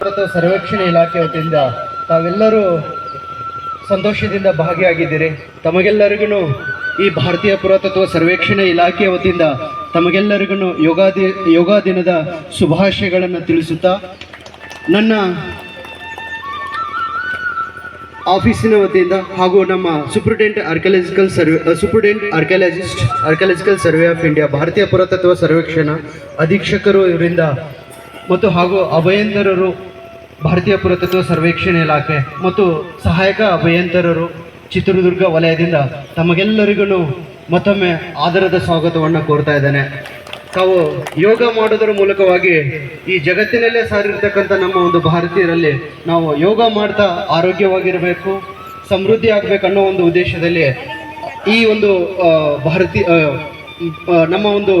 ಭಾರತ ಸರ್ವೇಕ್ಷಣೆ ಇಲಾಖೆ ವತಿಯಿಂದ ತಾವೆಲ್ಲರೂ ಸಂತೋಷದಿಂದ ಭಾಗಿಯಾಗಿದ್ದೀರಿ. ತಮಗೆಲ್ಲರಿಗೂ ಈ ಭಾರತೀಯ ಪುರಾತತ್ವ ಸರ್ವೇಕ್ಷಣೆ ಇಲಾಖೆಯ ವತಿಯಿಂದ ತಮಗೆಲ್ಲರಿಗೂ ಯೋಗಾ ದಿ ಯೋಗ ದಿನದ ಶುಭಾಶಯಗಳನ್ನು ತಿಳಿಸುತ್ತಾ, ನನ್ನ ಆಫೀಸಿನ ವತಿಯಿಂದ ಹಾಗೂ ನಮ್ಮ superintendent archaeological survey superintendent archaeologist, archaeological survey of India, ಭಾರತೀಯ ಪುರಾತತ್ವ ಸರ್ವೇಕ್ಷಣಾ ಅಧೀಕ್ಷಕರು ಇವರಿಂದ ಮತ್ತು ಹಾಗೂ ಅಭಯಂತರರು ಭಾರತೀಯ ಪುರಾತತ್ವ ಸರ್ವೇಕ್ಷಣೆ ಇಲಾಖೆ ಮತ್ತು ಸಹಾಯಕ ಅಭಯಂತರರು ಚಿತ್ರದುರ್ಗ ವಲಯದಿಂದ ತಮಗೆಲ್ಲರಿಗೂ ಮತ್ತೊಮ್ಮೆ ಆದರದ ಸ್ವಾಗತವನ್ನು ಕೋರ್ತಾ ಇದ್ದೇನೆ. ತಾವು ಯೋಗ ಮಾಡೋದರ ಮೂಲಕವಾಗಿ ಈ ಜಗತ್ತಿನಲ್ಲೇ ಸಾರಿರ್ತಕ್ಕಂಥ ನಮ್ಮ ಒಂದು ಭಾರತೀಯರಲ್ಲಿ ನಾವು ಯೋಗ ಮಾಡ್ತಾ ಆರೋಗ್ಯವಾಗಿರಬೇಕು ಸಮೃದ್ಧಿ ಆಗಬೇಕನ್ನೋ ಒಂದು ಉದ್ದೇಶದಲ್ಲಿ ಈ ಒಂದು ಭಾರತೀಯ ನಮ್ಮ ಒಂದು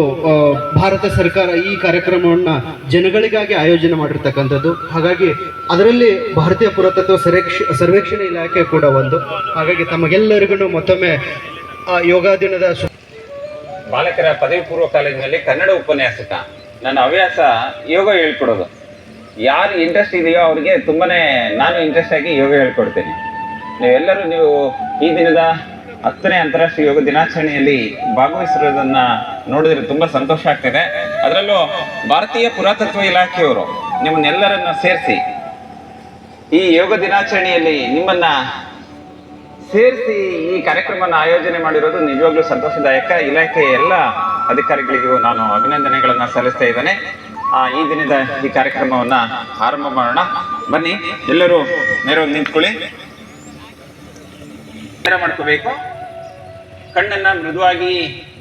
ಭಾರತ ಸರ್ಕಾರ ಈ ಕಾರ್ಯಕ್ರಮವನ್ನು ಜನಗಳಿಗಾಗಿ ಆಯೋಜನೆ ಮಾಡಿರ್ತಕ್ಕಂಥದ್ದು. ಹಾಗಾಗಿ ಅದರಲ್ಲಿ ಭಾರತೀಯ ಪುರಾತತ್ವ ಸರ್ವೇಕ್ಷ, ಸರ್ವೇಕ್ಷಣೆ ಇಲಾಖೆ ಕೂಡ ಒಂದು. ಹಾಗಾಗಿ ತಮಗೆಲ್ಲರಿಗೂ ಮತ್ತೊಮ್ಮೆ ಯೋಗ ದಿನದ ಬಾಲಕರ ಪದವಿ ಪೂರ್ವ ಕಾಲೇಜಿನಲ್ಲಿ ಕನ್ನಡ ಉಪನ್ಯಾಸಕ. ನನ್ನ ಹವ್ಯಾಸ ಯೋಗ ಹೇಳ್ಕೊಡೋದು. ಯಾರು ಇಂಟ್ರೆಸ್ಟ್ ಇದೆಯೋ ಅವ್ರಿಗೆ ತುಂಬಾ ನಾನು ಇಂಟ್ರೆಸ್ಟ್ ಆಗಿ ಯೋಗ ಹೇಳ್ಕೊಡ್ತೇನೆ. ನೀವೆಲ್ಲರೂ ನೀವು ಈ ದಿನದ ಹತ್ತನೇ ಅಂತಾರಾಷ್ಟ್ರೀಯ ಯೋಗ ದಿನಾಚರಣೆಯಲ್ಲಿ ಭಾಗವಹಿಸಿರೋದನ್ನ ನೋಡಿದ್ರೆ ತುಂಬಾ ಸಂತೋಷ ಆಗ್ತದೆ. ಅದರಲ್ಲೂ ಭಾರತೀಯ ಪುರಾತತ್ವ ಇಲಾಖೆಯವರು ನಿಮ್ಮನ್ನೆಲ್ಲರನ್ನ ಸೇರಿಸಿ ಈ ಯೋಗ ದಿನಾಚರಣೆಯಲ್ಲಿ ನಿಮ್ಮನ್ನ ಸೇರಿಸಿ ಈ ಕಾರ್ಯಕ್ರಮನ ಆಯೋಜನೆ ಮಾಡಿರೋದು ನಿಜವಾಗ್ಲೂ ಸಂತೋಷದಾಯಕ. ಇಲಾಖೆಯ ಎಲ್ಲ ಅಧಿಕಾರಿಗಳಿಗೂ ನಾನು ಅಭಿನಂದನೆಗಳನ್ನ ಸಲ್ಲಿಸ್ತಾ ಇದ್ದೇನೆ. ಆ, ಈ ದಿನದ ಈ ಕಾರ್ಯಕ್ರಮವನ್ನ ಆರಂಭ ಮಾಡೋಣ. ಬನ್ನಿ ಎಲ್ಲರೂ ನೇರವಾಗಿ ನಿಂತ್ಕೊಳ್ಳಿ. ಮಾಡ್ಕೋಬೇಕು? ಕಣ್ಣನ್ನ ಮೃದುವಾಗಿ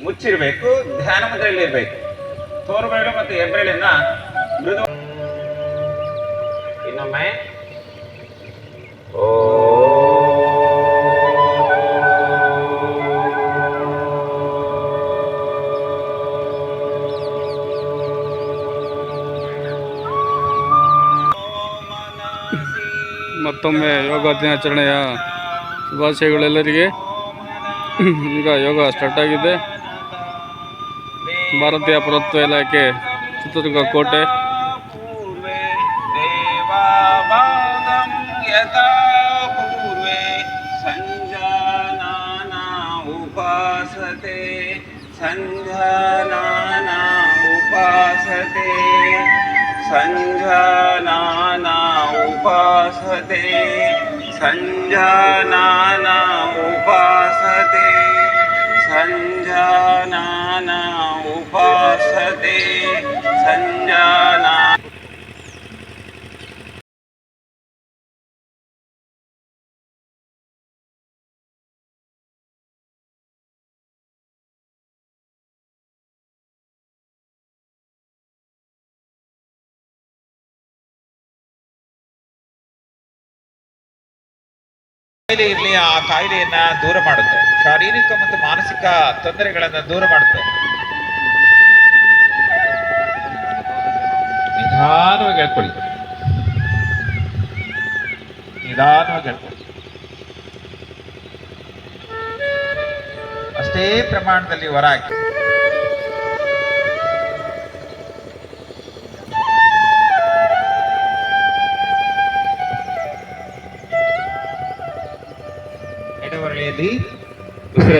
ಮುಚ್ಚಿರಬೇಕು, ಧ್ಯಾನ ಮುದ್ರೆಯಲ್ಲಿ ಇರಬೇಕು. ತೋರುಬೆರಳು ಮತ್ತು ಹೆಬ್ಬೆರಳನ್ನ ಮೃದು ಇನ್ನೊಮ್ಮೆ. ಮತ್ತೊಮ್ಮೆ ಯೋಗ ದಿನಾಚರಣೆಯ ಶುಭಾಶಯಗಳೆಲ್ಲರಿಗೆ ಈಗ ಯೋಗ ಸ್ಟಾರ್ಟ್ ಆಗಿದೆ. ಭಾರತೀಯ ಪ್ರಭುತ್ವ ಇಲಾಖೆ, ಚಿತ್ರದುರ್ಗ ಕೋಟೆ. ಉಪಾಸತೆ ಸಂಜಾನಾನಾ ಉಪಾಸತೆ ಸಂಜಾನಾನಾ ಉಪಾಸತೆ ಸಂಜಾನಾನಾ ಉಪಾಸ na ಕಾಯಿಲೆ ಇರಲಿ, ಆ ಕಾಯಿಲೆಯನ್ನ ದೂರ ಮಾಡುತ್ತೆ. ಶಾರೀರಿಕ ಮತ್ತು ಮಾನಸಿಕ ತೊಂದರೆಗಳನ್ನ ದೂರ ಮಾಡುತ್ತೆ. ನಿಧಾನವಾಗಿ ಹೇಳ್ಕೊಳ್ಳಿ. ನಿಧಾನವಾಗಿ ಹೇಳ್ಕೊಳ್ಳಿ. ಅಷ್ಟೇ ಪ್ರಮಾಣದಲ್ಲಿ ಹೊರ ಹಾಕಿ.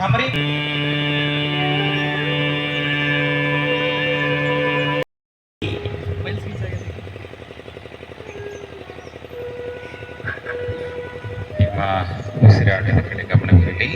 ಭ್ರಾಮರಿ ನಿಮ್ಮ ಉಸಿರಾಟದ ಕಡೆ ಗಮನವಿರಲಿ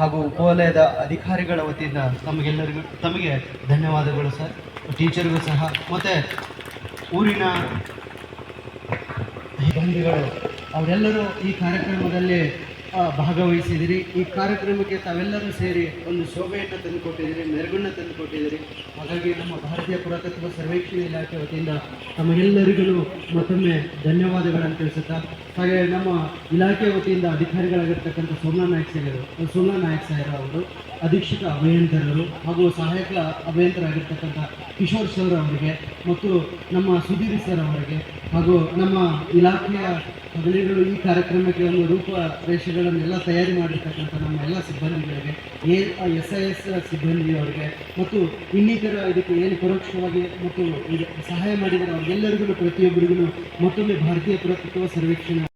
ಹಾಗೂ ಉಪವಲಯದ ಅಧಿಕಾರಿಗಳ ವತಿಯಿಂದ ತಮಗೆಲ್ಲರಿಗೂ ತಮಗೆ ಧನ್ಯವಾದಗಳು, ಸರ್. ಟೀಚರ್ಗೂ ಸಹ. ಮತ್ತು ಊರಿನ ಸಿಬ್ಬಂದಿಗಳು ಅವರೆಲ್ಲರೂ ಈ ಕಾರ್ಯಕ್ರಮದಲ್ಲಿ ಭಾಗವಹಿಸಿದಿರಿ. ಈ ಕಾರ್ಯಕ್ರಮಕ್ಕೆ ತಾವೆಲ್ಲರೂ ಸೇರಿ ಒಂದು ಶೋಭೆಯನ್ನು ತಂದುಕೊಟ್ಟಿದ್ದೀರಿ ಮೆರುಗನ್ನು ತಂದುಕೊಟ್ಟಿದ್ದೀರಿ ಹಾಗಾಗಿ ನಮ್ಮ ಭಾರತೀಯ ಪುರಾತತ್ವ ಸರ್ವೇಕ್ಷಣೆ ಇಲಾಖೆ ವತಿಯಿಂದ ತಮಗೆಲ್ಲರಿಗೂ ಮತ್ತೊಮ್ಮೆ ಧನ್ಯವಾದಗಳನ್ನು ತಿಳಿಸುತ್ತಾ, ಹಾಗೆ ನಮ್ಮ ಇಲಾಖೆ ವತಿಯಿಂದ ಅಧಿಕಾರಿಗಳಾಗಿರ್ತಕ್ಕಂಥ ಸೋಮನಾ ನಾಯಕ್ ಸಾಗರು ಸೋಮನಾ ನಾಯಕ್ ಸಾಹೇಬ್ ಅವರು, ಅಧೀಕ್ಷಕ ಅಭಿಯಂತರರು ಹಾಗೂ ಸಹಾಯಕ ಅಭಿಯಂತರಾಗಿರ್ತಕ್ಕಂಥ ಕಿಶೋರ್ ಸರ್ ಅವರಿಗೆ, ಮತ್ತು ನಮ್ಮ ಸುಧೀರ್ ಸರ್ ಅವರಿಗೆ, ಹಾಗೂ ನಮ್ಮ ಇಲಾಖೆಯ ಹಗಲಿಗಳು ಈ ಕಾರ್ಯಕ್ರಮಕ್ಕೆ ಒಂದು ರೂಪರೇಷೆಗಳನ್ನೆಲ್ಲ ತಯಾರಿ ಮಾಡಿರ್ತಕ್ಕಂಥ ನಮ್ಮ ಎಲ್ಲ ಸಿಬ್ಬಂದಿಗಳಿಗೆ, ಎ ಎಸ್ ಐ ಎಸ್ ಸಿಬ್ಬಂದಿಯವರಿಗೆ ಮತ್ತು ಇನ್ನಿತರ ಇದಕ್ಕೆ ಏನು ಪರೋಕ್ಷವಾಗಿ ಮತ್ತು ಸಹಾಯ ಮಾಡಿದರೆ ಅವರಿಗೆಲ್ಲರಿಗೂ ಪ್ರತಿಯೊಬ್ಬರಿಗೂ ಮತ್ತೊಮ್ಮೆ ಭಾರತೀಯ ಪುರಾತತ್ವ ಸರ್ವೇಕ್ಷಣೆ